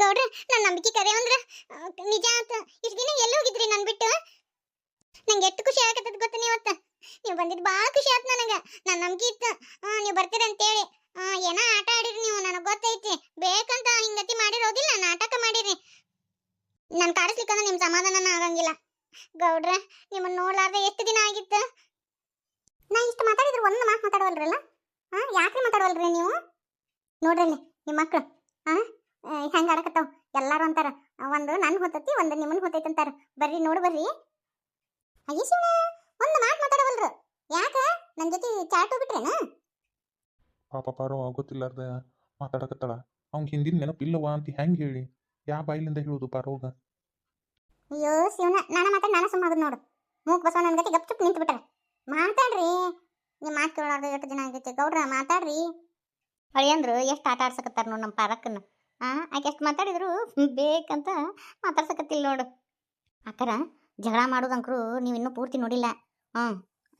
ಗೌಡ್ರ ನನ್ನ ನಂಬಿಕೆ ಕರೆ ಅಂದ್ರ ನಿಜ ಆತ ಇಷ್ಟು ದಿನ ಎಲ್ಲಿ ಹೋಗಿದ್ರಿ ನನ್ ಬಿಟ್ಟು? ನಂಗೆ ಎಷ್ಟು ಖುಷಿ ಆಗತ್ತದ ಗೊತ್ತ ಇವತ್ತ ನೀವು ಬಂದಿದ್ದು ಭಾಳ ಖುಷಿ ಆಯ್ತು ನನಗೆ. ನನ್ನ ನಂಬಿಕೆ ಇತ್ತು. ನೀವು ಬರ್ತೀರಿ ಅಂತೇಳಿ. ಏನೋ ಆಟ ಆಡಿರಿ ನೀವು, ನನಗೆ ಗೊತ್ತೈತಿ. ಬೇಕಂತ ಹಿಂಗತಿ ಮಾಡಿರೋದಿಲ್ಲ ನಾಟಕ ಮಾಡಿರಿ. ನಾನು ಕಾಡಿಸ್ಲಿಕ್ಕಂದ್ರೆ ನಿಮ್ಮ ಸಮಾಧಾನನ ಆಗಂಗಿಲ್ಲ. ಗೌಡ್ರ ನಿಮ್ಮನ್ನ ನೋಡ್ಲಾರ್ದೆ ಎಷ್ಟು ದಿನ ಆಗಿತ್ತು? ನಾ ಇಷ್ಟು ಮಾತಾಡಿದ್ರು ಒಂದು ಮಾತು ಮಾತಾಡವಲ್ರಲ್ಲ? ಹಾ ಯಾಕೆ ಮಾತಾಡವಲ್ರಿ ನೀವು? ನೋಡ್ರಲ್ಲಿ ನಿಮ್ಮ ಮಕ್ಕಳು ಹಾ ಹೆಂಗ ಆಡಕತ್ತಾವ? ಎಲ್ಲಾರು ಅಂತಾರ ಒಂದು ನನ್ನ ಹೊತ್ತತಿ ಒಂದು ನಿಮ್ಮನ್ನ ಹೊತ್ತೈತಿ ಅಂತಾರ. ಬರ್ರಿ ನೋಡು ಬರ್ರಿ. ಅಯ್ಯೋ ಶಿವನ ಒಂದು ಮಾತು ಮಾತಾಡವಲ್ರು. ಯಾಕ? ನನ್ನ ಜೊತೆ ಚಾಟ್ ಹೋಗ್ಬಿಟ್ರೇನ? ಪಾಪ ಪಾರೋ ಗೊತ್ತಿಲ್ಲಾರ್ದ ಮಾತಾಡಕತ್ತಾಳ. ಅವ್ನ ಹಿಂದಿನ ನೆನಪಿಲ್ಲವ ಅಂತ ಹೆಂಗೆ ಹೇಳಿ? ಯಾವ ಬಾಯಿಲಿಂದ ಹೇಳೋದು ಪಾರೋಗ ಅಯ್ಯೋ ಶಿವನ ನಾನು ಮಾತಾಡಿ ನಾನು ಸುಮ್ಮ ನೋಡು. ಮೂಕ್ ಬಸವ ನನ್ನ ಗತಿ ಗಪ್ಚುಪ್ ನಿಂತು ಬಿಟ್ಟಾರ ಮಾತಾಡ್ರಿ. ನಿಮ್ಮ ಮಾತು ಕೇಳಾರ್ದ ಎಷ್ಟು ಜನ ಆಗೈತಿ? ಗೌಡ್ರ ಮಾತಾಡ್ರಿ. ಅಳಿಯಂದ್ರು ಎಷ್ಟು ಆಟ ಆಡ್ಸಕತ್ತಾರ ನೋಡು ನಮ್ಮ ಪಾರಕ್ಕನ್ನ ಆ ಆಕೆ ಎಷ್ಟು ಮಾತಾಡಿದ್ರು ಬೇಕಂತ ಮಾತಾಡ್ಸಕತ್ತಿಲ್ಲ ನೋಡು. ಅಕ್ಕರ ಜಗಳ ಮಾಡೋದಂಕ್ರು ನೀವು ಇನ್ನೂ ಪೂರ್ತಿ ನೋಡಿಲ್ಲ. ಹ್ಞೂ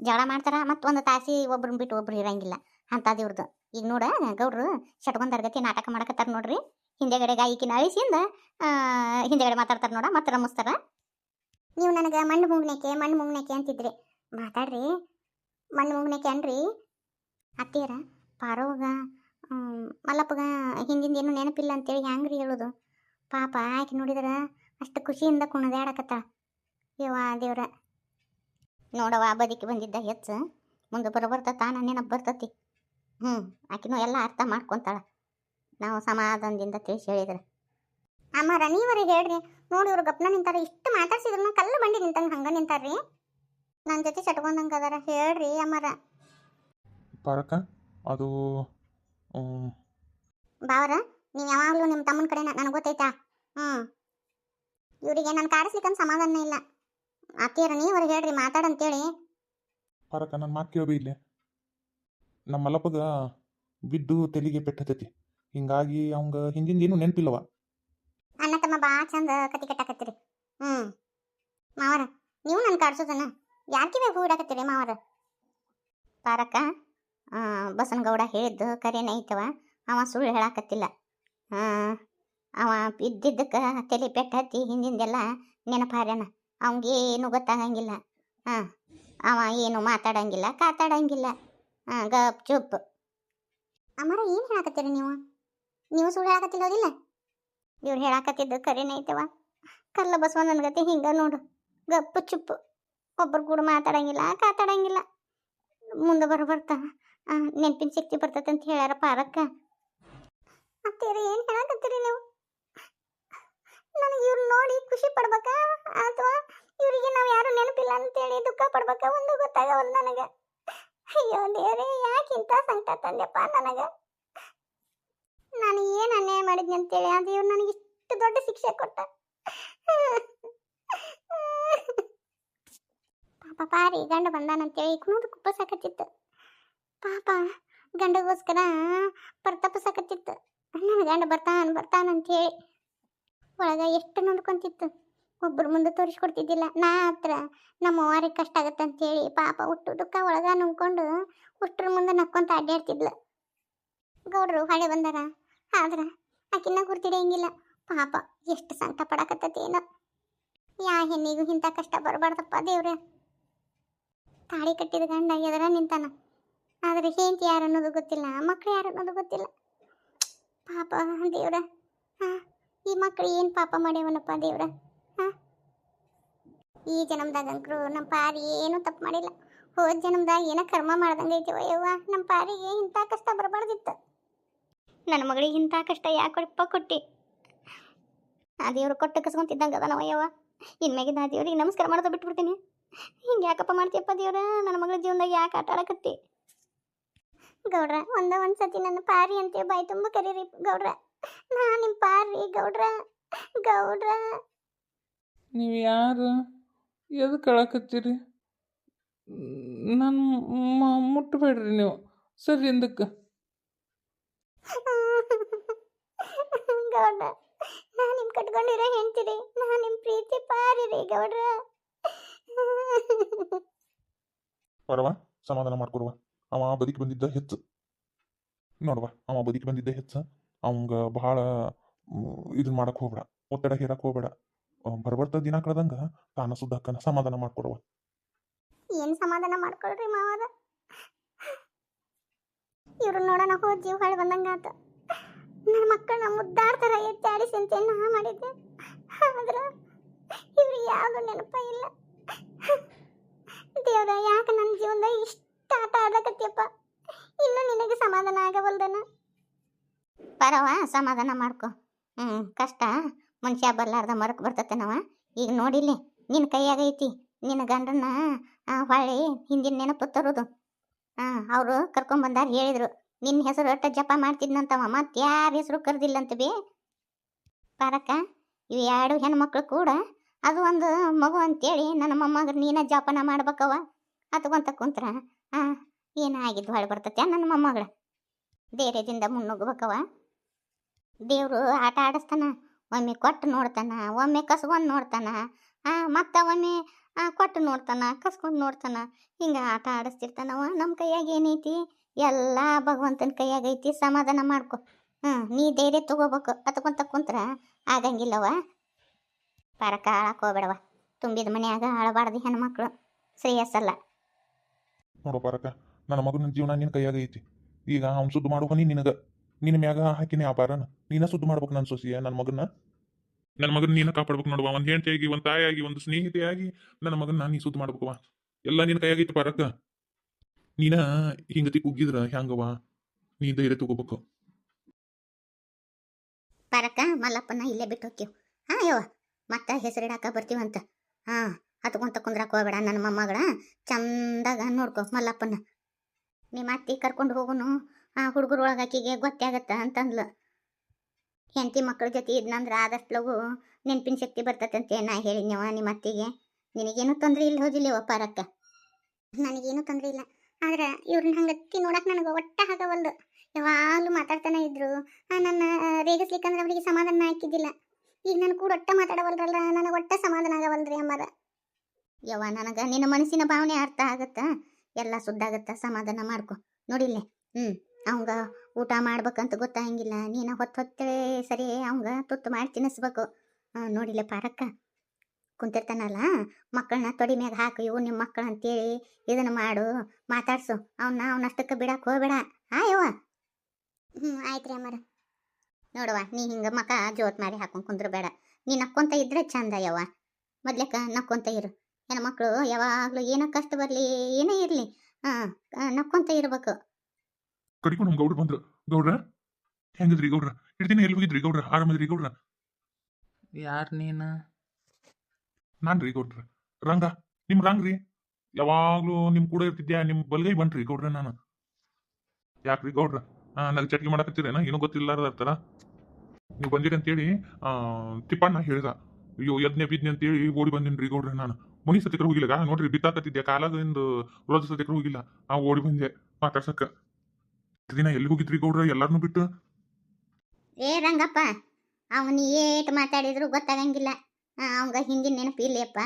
ಜಗಳ ಮಾಡ್ತಾರ ಒಂದು ತಾಸಿ ಒಬ್ರನ್ನ ಬಿಟ್ಟು ಒಬ್ರು ಇರಂಗಿಲ್ಲ ಅಂಥದ್ದು ಇವ್ರದ್ದು ಈಗ ನೋಡ ಗೌಡ್ರು ಶಟ್ಕೊಂಡ್ ತರಗತಿ ನಾಟಕ ಮಾಡಕತ್ತಾರ ನೋಡ್ರಿ. ಹಿಂದೆಗಡೆ ಗಾಯಿಕಿನ ಅಳಿಸಿಂದ ಹಿಂದೆಗಡೆ ಮಾತಾಡ್ತಾರ ನೋಡ ಮತ್ತೆ ರಮಿಸ್ತಾರ. ನೀವು ನನಗೆ ಮಣ್ಣು ಮುಗ್ನೇಕೆ ಮಣ್ಣು ಮುಗ್ನೇಕೆ ಅಂತಿದ್ರಿ. ಮಾತಾಡ್ರಿ. ಮಣ್ಣು ಮುಗ್ನೇಕೆ ಅನ್ರಿ. ಅತ್ತಿಯರ ಪಾರೋಗ ಮಲ್ಲಪ್ಪಗ ಹಿಂದಿಂದ ಏನು ನೆನಪಿಲ್ಲ ಅಂತೇಳಿ ಹ್ಯಾಂಗ್ರಿ ಹೇಳೋದು? ಪಾಪ ಆಕೆ ನೋಡಿದ್ರೆ ಅಷ್ಟು ಖುಷಿಯಿಂದ ಕುಣದಾಡಕತ್ತಾಳ. ಯವಾ ದೇವ್ರ. ನೋಡವ ಬದುಕಿ ಬಂದಿದ್ದ ಹೆಚ್ಚು. ಮುಂದೆ ಬರಬರ್ತ ತಾನ ನೆನಪು ಬರ್ತತಿ. ಹ್ಞೂ, ಆಕಿನೂ ಎಲ್ಲ ಅರ್ಥ ಮಾಡ್ಕೊಂತಾಳ. ನಾವು ಸಮಾಧಾನದಿಂದ ತಿಳಿಸಿ ಹೇಳಿದ್ರೆ. ಅಮ್ಮರ ರನಿವರಿಗೆ ಹೇಳ್ರಿ. ನೋಡಿ ಇವ್ರು ಗಪ್ನ ನಿಂತಾರ, ಇಷ್ಟು ಮಾತಾಡ್ಸಿದ್ರು. ಕಲ್ಲು ಬಂಡಿ ನಿಂತಂಗೆ ಹಂಗ ನಿಂತಾರ್ರಿ. ನನ್ನ ಜೊತೆ ಚಟ್ಕೊಂಡಂಗ ಅದಾರ. ಹೇಳ್ರಿ ಅಮ್ಮರ. ಪರಕ, ಅದು ಬಾವರ ನೀವು ಯಾವಾಗಲೂ ನಿಮ್ಮ ತಮ್ಮನ ಕಡೆ ನನಗೆ ಗೊತ್ತೈತಾ? ಹ್ಞೂ ಇವರಿಗೆ ನಾನು ಕಾಡಿಸ್ಲಿಕ್ಕಂತ ಸಮಾಧಾನ ಇಲ್ಲ. ಅತ್ತಿಯರ ನೀವರ ಹೇಳ್ರಿ ಮಾತಾಡಂತೇಳಿ ಪರಕ ನನ್ನ ಮಾತು ಕೇಳಬಿ ಇಲ್ಲಿ. ನಮ್ಮ ಮಲಪಗ ಬಿದ್ದು ತೆಲಿಗೆ ಪೆಟ್ಟತೈತಿ ಹಿಂಗಾಗಿ ಅವಂಗ ಹಿಂದಿಂದ ಏನು ನೆನಪಿಲ್ಲವ. ಅಣ್ಣ ತಮ್ಮ ಬಾ ಚಂದ ಕತಿ ಕಟ್ಟಾಕತ್ತೀರಿ. ಹ್ಞೂ ಮಾವರ ನೀವು ನನ್ನ ಕಾಡ್ಸೋದನ್ನ ಯಾಕೆ ಬೇಕು ಇಡಾಕತ್ತೀರಿ ಮಾವರ? ಪಾರಕ್ಕ ಬಸನಗೌಡ ಹೇಳಿದ್ದು ಕರೆನೇ ಐತವ. ಅವ ಸುಳ್ಳು ಹೇಳಾಕತ್ತಿಲ್ಲ. ಆ, ಅವ ಬಿದ್ದಿದ್ದಕ್ಕೆ ತಲೆ ಪೆಟ್ಟು ಹತ್ತಿ ಹಿಂದಿಂದೆಲ್ಲ ನೆನಪಾರ್ಯಾನ ಅವಂಗೇನು ಗೊತ್ತಾಗಂಗಿಲ್ಲ. ಹಾಂ ಅವ ಏನು ಮಾತಾಡಂಗಿಲ್ಲ ಕಾತಾಡಂಗಿಲ್ಲ. ಹಾಂ ಗಪ್ ಚುಪ್. ಅಮ್ಮರ ಏನು ಹೇಳಾಕತ್ತೀರಿ ನೀವು? ನೀವು ಸುಳ್ಳು ಹೇಳಾಕತ್ತಿಲ್ಲೋದಿಲ್ಲ ಇವ್ರು ಹೇಳಾಕತ್ತಿದ್ದು ಕರೆನೇ ಐತವ ಕಲ್ಲ ಬಸವ ನನ್ನ ಗತಿ ಹಿಂಗ ನೋಡು. ಗಪ್ಪು ಚುಪ್ಪು ಒಬ್ಬರು ಕೂಡ ಮಾತಾಡಂಗಿಲ್ಲ ಕಾತಾಡಂಗಿಲ್ಲ. ಮುಂದೆ ಬರ ಬರ್ತಾ. ನೆನಪಿನ ಶಕ್ತಿ ಬರ್ತೈತೆ ಅಂತ ಹೇಳ್ಯಾರ ಪಾರಕ್ಕ ಅತ್ತೇರಿ ಏನು ಹೇಳಕತ್ತೀರಿ ನೀವು? ನನಗೆ ಇವ್ರು ನೋಡಿ ಖುಷಿ ಪಡ್ಬೇಕಾ? ಅಥವಾ ಇವರಿಗೆ ನಾವು ಯಾರು ನೆನಪಿಲ್ಲ ಅಂತೇಳಿ ದುಃಖ ಪಡ್ಬೇಕಾ? ಒಂದು ಗೊತ್ತಾಗವಲ್ಲ ನನಗೆ. ಅಯ್ಯೋ ದೇವರೇ ಯಾಕೆ ಇಂಥ ಸಂಕಟ ತಂದೆಪ್ಪ ನನಗೆ? ನಾನು ಏನು ಅನ್ಯಾಯ ಮಾಡಿದ್ನಿ ಅಂತೇಳಿ ಅದು ಇವ್ರು ನನಗೆ ಇಷ್ಟು ದೊಡ್ಡ ಶಿಕ್ಷೆ ಕೊಟ್ಟ. ಪಾಪ, ಪಾರಿ, ಗಂಡ ಬಂದಾನಂತೇಳಿ ಕುಣೋದು ಕುಪ್ಪಸಾಕತ್ತಿತ್ತು. ಪಾಪ, ಗಂಡಗೋಸ್ಕರ ಪರ್ತಪಸಾಕತ್ತಿತ್ತು. ನನ್ನ ಗಂಡ ಬರ್ತಾನ ಬರ್ತಾನ ಅಂತೇಳಿ ಒಳಗೆ ಎಷ್ಟು ನೊಂದ್ಕೊಂತಿತ್ತು ಒಬ್ಬರ ಮುಂದೆ ತೋರಿಸ್ಕೊಡ್ತಿದ್ದಿಲ್ಲ. ನಾ ಹತ್ರ ನಮ್ಮ ಅವ್ವಾರಿಗೆ ಕಷ್ಟ ಆಗತ್ತೆ ಅಂತೇಳಿ ಪಾಪ ಹುಟ್ಟು ದುಃಖ ಒಳಗೆ ನುಂಗ್ಕೊಂಡು ಹುಟ್ರ ಮುಂದೆ ನಕ್ಕೊಂತ ಅಡ್ಡಾಡ್ತಿದ್ಲು ಗೌಡ್ರು ಹೊಳೆ ಬಂದಾರ. ಆದ್ರೆ ಆಕಿನ್ನ ಗುರ್ತಿಡಿಯಂಗಿಲ್ಲ ಪಾಪ ಎಷ್ಟು ಸಂಕಟ ಪಡಕತ್ತತಿ ಏನೋ. ಯಾ ಹೆಣ್ಣಿಗೂ ಇಂಥ ಕಷ್ಟ ಬರಬಾರ್ದಪ್ಪ ದೇವ್ರೆ. ತಾಳಿ ಕಟ್ಟಿದ ಗಂಡ ಎದರ ನಿಂತಾನ. ಆದ್ರೆ ಹೆಂಡತಿ ಯಾರು ಅನ್ನೋದು ಗೊತ್ತಿಲ್ಲ ಮಕ್ಕಳು ಯಾರು ಅನ್ನೋದು ಗೊತ್ತಿಲ್ಲ. ಪಾಪ, ದೇವ್ರ. ಹಾಂ, ಈ ಮಕ್ಳು ಏನು ಪಾಪ ಮಾಡ್ಯವನಪ್ಪ, ದೇವ್ರ? ಹಾಂ? ಈ ಜನ್ಮದಾಗಂಕ್ರು ನಮ್ಮ ಪಾರಿ ಏನೂ ತಪ್ಪು ಮಾಡಿಲ್ಲ. ಹೋದ ಜನ್ಮದಾಗ ಏನೋ ಕರ್ಮ ಮಾಡ್ದಂಗೆ ಮಾಡ್ದಂಗೈತಿವ ಯವ್ವ ನಮ್ಮ ಪಾರಿಗೆ ಇಂಥ ಕಷ್ಟ ಬರಬಾರ್ದಿತ್ತು. ನನ್ನ ಮಗಳಿಗೆ ಇಂಥ ಕಷ್ಟ ಯಾಕೊಡಪ್ಪ ಕೊಟ್ಟಿ? ಆ ದೇವ್ರು ಕೊಟ್ಟು ಕಸ್ಕೊಂತಿದ್ದಂಗೆ ಅದ ಯವ್ವ ಇನ್ಮ್ಯಾಗಿದ್ದ ಆ ದೇವ್ರಿಗೆ ನಮಸ್ಕಾರ ಮಾಡೋದು ಬಿಟ್ಬಿಡ್ತೀನಿ. ಹಿಂಗೆ ಯಾಕಪ್ಪ ಮಾಡ್ತೀಯಪ್ಪ ದೇವ್ರ? ನನ್ನ ಮಗಳ ಜೀವನದಾಗ ಯಾಕೆ ಆಟ ಆಡಕತ್ತಿ? ಗೌಡ್ರ ಒಂದ ಒಂದು ಸತಿ ನನ್ನ ಪಾರಿ ಅಂತ ಬಾಯಿ ತುಂಬ ಕರೀರಿ ಗೌಡ್ರ. ನಾ ನಿಮ್ಮ ಪಾರಿ ಗೌಡ್ರ ಗೌಡ್ರ. ನೀವು ಯಾರು? ಎದಕ್ಕೆ ಅಳಕತ್ತೀರಿ? ನಾನು ಮುಟ್ಟಬೇಡ್ರಿ ನೀವು. ಸರಿ ಹಿಂದಕ್ಕೆ ಗೌಡ್ರ ನಾ ನಿಮ್ಮ ಕಟ್ಕೊಂಡಿರೋ ಹೆಂಡ್ತಿರಿ ನಾ ನಿಮ್ಮ ಪ್ರೀತಿ ಪಾರಿರಿ ಗೌಡ್ರ. ಬರವ ಸಮಾಧಾನ ಮಾಡ್ಕೊಡುವ. ಅವ ಬದುಕಿ ಬಂದಿದ್ದ ಹೆಚ್ಚು ನೋಡುವ, ಅವ ಬದುಕಿ ಬಂದಿದ್ದ ಹೆಚ್ಚು ಅವಂಗ ಬಹಳ ಇದನ್ನ ಮಾಡಕ್ ಹೋಗ್ಬೇಡ, ಒತ್ತಡ ಹೇರಕ್ ಹೋಗ್ಬೇಡ. ಬರ್ಬರ್ತ ದಿನ ಕಳೆದಂಗ ತಾನ ಸುದ್ದಕ್ಕನ ಸಮಾಧಾನ ಮಾಡ್ಕೊಡುವ. ಏನ್ ಸಮಾಧಾನ ಮಾಡ್ಕೊಳ್ರಿ ಮಾವದ ಇವ್ರು ನೋಡೋಣ ಹೋದ್ ಜೀವ ಹಾಳು ಬಂದಂಗ ಆತ. ನನ್ನ ಮಕ್ಕಳನ್ನ ಮುದ್ದಾಡ್ತಾರ ಎತ್ತಾಡಿಸಿ ಅಂತ ನಾ ಮಾಡಿದ್ದೆ. ಆದ್ರ ಇವ್ರು ಯಾವ್ದು ನೆನಪ ಇಲ್ಲ. ದೇವ್ರ, ಯಾಕೆ ನನ್ನ ಜೀವನದಾಗ ಇಷ್ಟ ಆಟ ಆಡಕತ್ತಿಯಪ್ಪ ಇನ್ನು ನಿನಗೆ ಸಮಾಧಾನ ಆಗವಲ್ದನ? ಪರವ, ಸಮಾಧಾನ ಮಾಡ್ಕೊ. ಹ್ಞೂ ಕಷ್ಟ. ಮನುಷ್ಯ ಬರ್ಲಾರ್ದ ಮರಕ್ ಬರ್ತತನವ? ಈಗ ನೋಡಿಲ್ಲಿ ನಿನ್ನ ಕೈಯಾಗೈತಿ ನಿನ್ನ ಗಂಡನ ಹೊಳ್ಳಿ ಹಿಂದಿನ ನೆನಪು ತರೋದು. ಹಾಂ ಅವರು ಕರ್ಕೊಂಬಂದಾರ ಹೇಳಿದ್ರು. ನಿನ್ನ ಹೆಸರು ಒಟ್ಟ ಜಪ ಮಾಡ್ತಿದ್ನಂತವ, ಮತ್ತೆ ಯಾರ ಹೆಸರು ಕರೆದಿಲ್ಲಂತ ಬಿ. ಪಾರಕ್ಕ ಇವು ಎರಡು ಹೆಣ್ಮಕ್ಳು ಕೂಡ ಅದು ಒಂದು ಮಗು ಅಂತೇಳಿ ನನ್ನ ಮೊಮ್ಮಗ ನೀನ ಜಪನ ಮಾಡ್ಬೇಕವ ಅತ್ಕೊಂತ ಕುಂತ್ರ ಹಾಂ ಏನಾಗಿದ್ದು ಹೊಳೆ ಬರ್ತೈತೆ ನನ್ನ ಮೊಮ್ಮಗಳ ಧೈರ್ಯದಿಂದ ಮುನ್ನುಗ್ಬೇಕವ ದೇವರು ಆಟ ಆಡಿಸ್ತಾನ, ಒಮ್ಮೆ ಕೊಟ್ಟು ನೋಡ್ತಾನ, ಒಮ್ಮೆ ಕಸ್ಕೊಂಡು ನೋಡ್ತಾನ ಮತ್ತೆ ಒಮ್ಮೆ ಕೊಟ್ಟು ನೋಡ್ತಾನ, ಕಸ್ಕೊಂಡು ನೋಡ್ತಾನ, ಹಿಂಗೆ ಆಟ ಆಡಿಸ್ತಿರ್ತಾನವ ನಮ್ಮ ಕೈಯಾಗ ಏನೈತಿ? ಎಲ್ಲ ಭಗವಂತನ ಕೈಯಾಗ ಐತಿ, ಸಮಾಧಾನ ಮಾಡ್ಕೊ. ಹ್ಞೂ ನೀ ಧೈರ್ಯ ತಗೋಬೇಕು. ಅತ್ಕೊಂತ ಕುಂತ್ರ ಆಗಂಗಿಲ್ಲವ ಪರಕ ಆಳಕ್ಕೆ ಹೋಗ್ಬೇಡವ ತುಂಬಿದ ಮನೆಯಾಗ ಆಳಬಾರ್ದು ಹೆಣ್ಮಕ್ಳು. ಶ್ರೇಯಸ್ಸಲ್ಲ. ನೋಡು ಪಾರಕ, ನನ್ನ ಮಗನ ಜೀವನ ನಿನ್ನ ಕೈಯಾಗ ಐತಿ. ಈಗ ಅವ್ನು ಸುದ್ದು ಮಾಡುವನಿ ನಿನಗ. ನಿನ್ನ ಮ್ಯಾಗ ಹಾಕಿನಿ ಆ ಪಾರನ ನೀನ ಸುದ್ದು ಮಾಡ್ಬೇಕು ನನ್ನ ಸೊಸಿಯ ನನ್ನ ಮಗನ ನನ್ನ ಮಗನ ನೀನ ಕಾಪಾಡ್ಬೇಕು ನೋಡುವ. ಒಂದು ಹೆಂಡತಿಯಾಗಿ, ಒಂದು ತಾಯಿಯಾಗಿ, ಒಂದು ಸ್ನೇಹಿತೆಯಾಗಿ ನನ್ನ ಮಗನ ನೀ ಸುದ್ದು ಮಾಡ್ಬೇಕವ ಎಲ್ಲ ನಿನ್ನ ಕೈಯಾಗೈತಿ ಪಾರಕ್ಕ ನೀನ ಹಿಂಗತಿ ಕುಗ್ಗಿದ್ರ ಹೆಂಗವ ನೀ ಧೈರ್ಯ ತಗೋಬೇಕು. ಪಾರಕ್ಕ ಮಲ್ಲಪ್ಪನ ಇಲ್ಲೇ ಬಿಟ್ಟು ಹೋಗ್ತೀವಿ ಹಾ ಯವ್ವ, ಮತ್ತ ಹೆಸರಿಡಾಕ ಬರ್ತೀವಂತ. ಹಾಂ. ಹತ್ಕೊಂತ ಕುಂದ್ರಾಕ ಹೋಗ್ಬೇಡ ನನ್ನ ಮೊಮ್ಮಗಳ ಚಂದಾಗ ನೋಡ್ಕೊ ಮಲ್ಲಪ್ಪನ ನಿಮ್ಮ ಅತ್ತಿ ಕರ್ಕೊಂಡು ಹೋಗುನು? ಆ ಹುಡುಗರು ಒಳಗೆ ಗೊತ್ತೇ ಗೊತ್ತಾಗತ್ತ ಅಂತಂದ್ಲು. ಹೆಂಡತಿ ಮಕ್ಕಳ ಜೊತೆ ಇದ್ನಂದ್ರೆ ಆದಷ್ಟು ಲಗು ನೆನಪಿನ ಶಕ್ತಿ ಬರ್ತದಂತೆ ನಾ ಹೇಳಿದ್ನವ ನಿಮ್ಮ ಅತ್ತಿಗೆ. ನಿನಗೇನು ತೊಂದರೆ ಇಲ್ಲ ಹೋದಿಲ್ಲ ಒಪ್ಪಾರಕ್ಕ ನನಗೇನು ತೊಂದರೆ ಇಲ್ಲ. ಆದ್ರೆ ಇವ್ರನ್ನ ಹಂಗೆ ಹಂಗತ್ತಿ ನೋಡಕ್ಕೆ ನನಗೆ ಒಟ್ಟ ಆಗವಲ್ದು. ಯಾವಾಗಲೂ ಮಾತಾಡ್ತಾನೆ ಇದ್ರು. ನನ್ನ ರೇಗಿಸ್ಲಿಕ್ಕಂದ್ರೆ ಅವರಿಗೆ ಸಮಾಧಾನ ಹಾಕಿದ್ದಿಲ್ಲ. ಈಗ ನನ್ನ ಕೂಡ ಒಟ್ಟ ಮಾತಾಡವಲ್ರಲ್ಲ, ನನಗೆ ಒಟ್ಟ ಸಮಾಧಾನ ಆಗವಲ್ರಿ ಅಮ್ಮಾರ. ಯವ್ವ, ನನಗೆ ನಿನ್ನ ಮನಸ್ಸಿನ ಭಾವನೆ ಅರ್ಥ ಆಗತ್ತ? ಎಲ್ಲ ಸುದ್ದಾಗತ್ತ ಸಮಾಧಾನ ಮಾಡ್ಕೊ. ನೋಡಿಲ್ಲೇ ಹ್ಞೂ ಅವಂಗ ಊಟ ಮಾಡ್ಬೇಕಂತ ಗೊತ್ತಾಗಂಗಿಲ್ಲ. ನೀನು ಹೊತ್ತು ಹೊತ್ತೇ ಸರಿ ಅವಂಗ ತುತ್ತು ಮಾಡಿ ತಿನ್ನಿಸ್ಬೇಕು. ನೋಡಿಲ್ಲ ಪಾರಕ್ಕ. ಕುಂತಿರ್ತಾನಲ್ಲ? ಮಕ್ಕಳನ್ನ ತೊಡಿ ಮ್ಯಾಗ ಹಾಕು. ಇವು ನಿಮ್ಮ ಮಕ್ಕಳು ಅಂತೇಳಿ ಇದನ್ನು ಮಾಡು. ಮಾತಾಡ್ಸು. ಅವನ್ನ ಅವನಷ್ಟಕ್ಕೆ ಬಿಡಕ್ಕೆ ಹೋಗ್ಬೇಡ. ಆ, ಯವ್ವ? ಹ್ಞೂ ಆಯ್ತು ರೀ ಅಮ್ಮಾರ. ನೋಡುವ, ನೀ ಹಿಂಗೆ ಮಕ ಜೋತ್ ಮಾಡಿ ಹಾಕೊಂಡು ಕುಂದ್ರ ಬೇಡ ನೀ ನಕ್ಕೊಂತ ಇದ್ರೆ ಚಂದ ಯವ್ವ. ಮೊದ್ಲೇಕ ನಕ್ಕೊಂತ ಇರು. ಹೆಣ್ಮಕ್ಳು ಯಾವಾಗಲೂ ಏನೋ ಕಷ್ಟ ಬರಲಿ ಏನೇ ಇರಲಿ ಹಾಂ ನಕ್ಕೊಂತ ಇರ್ಬೇಕು. ಕಡಿಕೊಂಡು ನಮ್ಮ ಗೌಡ್ರು ಬಂದ್ರು. ಗೌಡ್ರ ಹೆಂಗದ್ರಿ ಗೌಡ್ರ? ಹಿಡ್ದಿನ ಎಲ್ಲಿ ಹೋಗಿದ್ರಿ ಗೌಡ್ರ? ಆರಾಮದ್ರಿ ಗೌಡ್ರ? ಯಾರು ನೀನು? ನಾನು ರೀ ಗೌಡ್ರ. ರಂಗ ನಿಮ್ ರಂಗ್ ರೀ ಯಾವಾಗ್ಲೂ ನಿಮ್ ಕೂಡ ಇರ್ತಿದ್ಯಾ? ನಿಮ್ ಬಲ್ಗೈ ಬಂಟ್ರಿ ಗೌಡ್ರ ನಾನು. ಯಾಕ್ರಿ ಗೌಡ್ರ? ನನಗೆ ಚಟ್ನಿ ಮಾಡಕತ್ತೀರೇನ ಏನೋ ಗೊತ್ತಿಲ್ಲಾರ್ದ ಥರ ನೀವು ಬಂದಿರಿ ಅಂತೇಳಿ ಆ, ತಿಪ್ಪಣ್ಣ ಹೇಳ್ದ. ಅಯ್ಯೋ ಯಜ್ಞ ಬಿದ್ನೆ ಅಂತೇಳಿ ಓಡಿ ಬಂದಿನ್ರಿ ಗೌಡ್ರ ನಾನು. ಮುನಿ ಸತಿಕ್ರ ಹೋಗಿಲ್ಲ. ನೋಡ್ರಿ ಬಿತ್ತಾಕತ್ತಿದ್ದೆ ಕಾಲದಿಂದ ರೋಜ ಸತಿಕ್ರ ಹೋಗಿಲ್ಲ. ಆ ಓಡಿ ಬಂದೆ ಮಾತಾಡ್ಸಕ್ಕ. ದಿನ ಎಲ್ಲಿ ಹೋಗಿದ್ರಿ ಗೌಡ್ರ? ಎಲ್ಲಾರನು ಬಿಟ್ಟು. ಏ ರಂಗಪ್ಪ ಅವನು ಏಟ್ ಮಾತಾಡಿದ್ರು ಗೊತ್ತಾಗಂಗಿಲ್ಲ. ಅವಂಗ ಹಿಂದಿನ ನೆನಪು ಇಲ್ಲಪ್ಪ.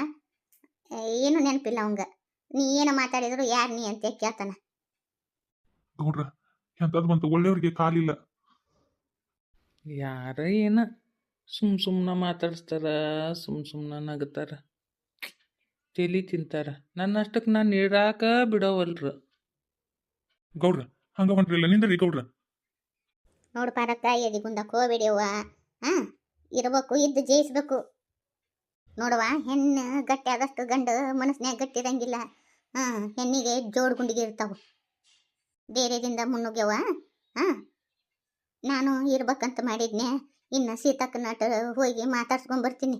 ಏನು ನೆನಪಿಲ್ಲ ಅವಂಗ. ನೀ ಏನು ಮಾತಾಡಿದ್ರು ಯಾರು ನೀ ಅಂತ ಕೇಳ್ತಾನ. ಗೌಡ್ರ ಎಂತದ್ ಬಂತು. ಒಳ್ಳೆಯವ್ರಿಗೆ ಕಾಲಿಲ್ಲ. ಯಾರ ಏನ ಸುಮ್ ಸುಮ್ನ ಮಾತಾಡ್ಸ್ತಾರ ಸುಮ್ ಸುಮ್ನ ನಗತಾರ. ತಲಿ ತಿಂತಾರ. ನನ್ನ ಅಷ್ಟಕ್ಕೆ ನಾನು ಇರಾಕ ಬಿಡೋವಲ್ರು. ಗೌಡ್ರ ಹಂಗ ಹೊಂಟ್ರಿಲ್ಲ ನಿಂದ್ರಿ ಗೌಡ್ರ. ನೋಡು ಪಾರಕ್ಕ ಎದಿಗುಂದಕ್ಕೆ ಹೋಗ್ಬಿಡಿಯವ್ವ ಹಾಂ ಇರ್ಬೇಕು ಇದ್ದು ಜಯಿಸ್ಬೇಕು. ನೋಡುವ ಹೆಣ್ಣು ಗಟ್ಟಿ ಆದಷ್ಟು ಗಂಡು ಮನಸ್ಸಿನಾಗ ಗಟ್ಟಿ ಇರಂಗಿಲ್ಲ. ಹಾಂ ಹೆಣ್ಣಿಗೆ ಜೋಡ್ ಗುಂಡಿಗೆ ಇರ್ತಾವ. ಬೇರೆದಿಂದ ಮುನ್ನುಗ್ಯವ ಹಾಂ ನಾನು ಇರ್ಬೇಕಂತ ಮಾಡಿದ್ನೆ ಇನ್ನು ಸೀತಕ್ಕ ನಟ ಹೋಗಿ ಮಾತಾಡ್ಸ್ಕೊಂಡ್ ಬರ್ತೀನಿ